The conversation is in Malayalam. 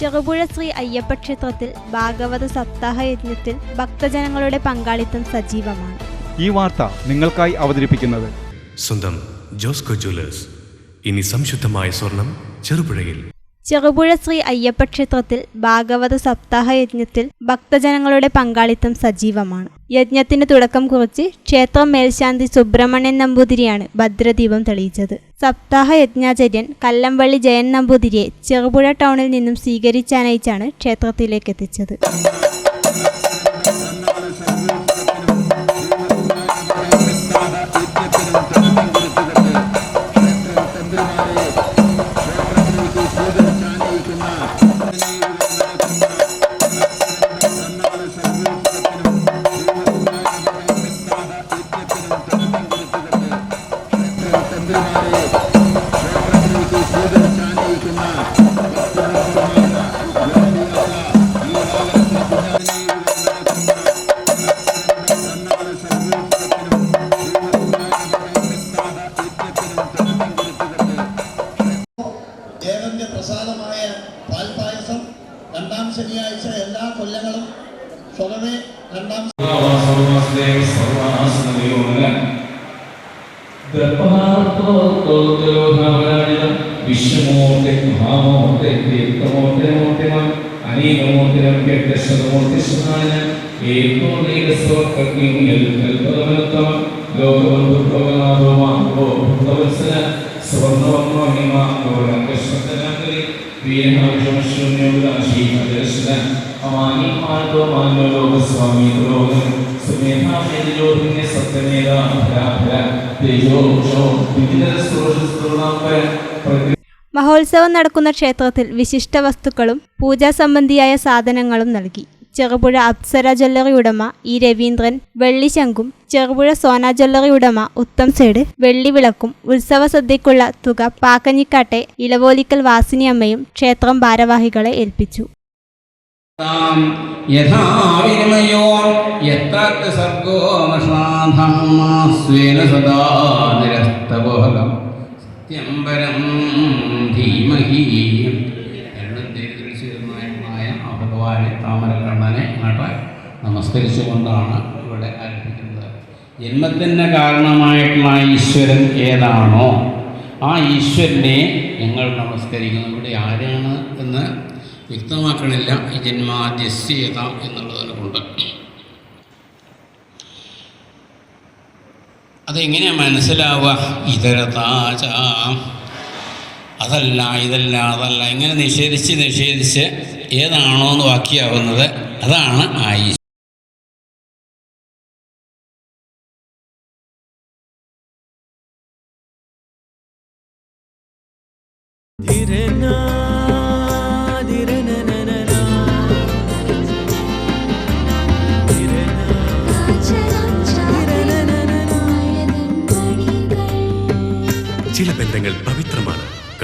ചെറുപുഴ ശ്രീ അയ്യപ്പ ക്ഷേത്രത്തിൽ ഭാഗവത സപ്താഹ യജ്ഞത്തിൽ ഭക്തജനങ്ങളുടെ പങ്കാളിത്തം സജീവമാണ്. ഈ വാർത്ത നിങ്ങൾക്കായി അവതരിപ്പിക്കുന്നത് സ്വന്തം ജോസ്കോ ജ്വല്ലേഴ്സ്. ഇനി സംശുദ്ധമായ സ്വർണം ചെറുപുഴയിൽ. ചെറുപുഴ ശ്രീ അയ്യപ്പ ക്ഷേത്രത്തിൽ ഭാഗവത സപ്താഹ യജ്ഞത്തിൽ ഭക്തജനങ്ങളുടെ പങ്കാളിത്തം സജീവമാണ്. യജ്ഞത്തിന് തുടക്കം കുറിച്ച് ക്ഷേത്രം മേൽശാന്തി സുബ്രഹ്മണ്യൻ നമ്പൂതിരിയാണ് ഭദ്രദീപം തെളിയിച്ചത്. സപ്താഹ യജ്ഞാചര്യൻ കല്ലംപള്ളി ജയൻ നമ്പൂതിരിയെ ചെറുപുഴ ടൗണിൽ നിന്നും സ്വീകരിച്ചാനയിച്ചാണ് ക്ഷേത്രത്തിലേക്ക് എത്തിച്ചത്. ദേവന്റെ പ്രസാദമായ പാൽപായസം രണ്ടാം ശനിയാഴ്ച എല്ലാ കൊല്ലങ്ങളും സ്വതവേ രണ്ടാം വിശ്വമൂർത്തി മഹാമൂർത്തി തീർത്ഥമൂർത്തി മൂർത്തിമാൻ അനേകമൂർത്തിനം വ്യക്തശതമൂർത്തിഷ്ണായ ഏകോ നീലസ്വർഗിൽ കൽപ്പതമനത്തമ ലോകബന്ധു ലോകനാഥോ മാഹോ ഭക്തവത്സല സ്വർണവർമ്മ ഗൗരംഗശ്വത്തനാഗരി വീരഹർഷമശൂന്യോദാശീമദർശന മഹോത്സവം നടക്കുന്ന ക്ഷേത്രത്തിൽ വിശിഷ്ട വസ്തുക്കളും പൂജാ സംബന്ധിയായ സാധനങ്ങളും നൽകി. ചെറുപുഴ അപ്സര ജ്വല്ലറി ഉടമ ഇ രവീന്ദ്രൻ വെള്ളിശങ്കും ചെറുപുഴ സോന ജ്വല്ലറി ഉടമ ഉത്തം സേഡ് വെള്ളിവിളക്കും ഉത്സവ സദ്യക്കുള്ള തുക പാക്കഞ്ഞിക്കാട്ടെ ഇലവോലിക്കൽ വാസിനിയമ്മയും ക്ഷേത്രം ഭാരവാഹികളെ ഏൽപ്പിച്ചു. യഥാ വിനിമയോ ഭഗവാനെ താമരക്കണ്ണനെ അങ്ങോട്ട് നമസ്കരിച്ചുകൊണ്ടാണ് ഇവിടെ ആരംഭിക്കുന്നത്. ജന്മത്തിന് കാരണമായിട്ടുള്ള ഈശ്വരൻ ഏതാണോ ആ ഈശ്വരനെ ഞങ്ങൾ നമസ്കരിക്കുന്നു. ഇവിടെ ആരാണ് എന്ന് വ്യക്തമാക്കണില്ല. ഈ ജന്മാദ്യസ്യത എന്നുള്ളതിനെ കൊണ്ട്. അതെങ്ങനെയാണ് മനസ്സിലാവുക? ഇതരതാച അതല്ല ഇതല്ല അതല്ല ഇങ്ങനെ നിഷേധിച്ച് നിഷേധിച്ച് ഏതാണോ എന്ന് വാക്കിയാവുന്നത് അതാണ് ആയിസ് ചില ബന്ധങ്ങൾ പവിത്രമാണ്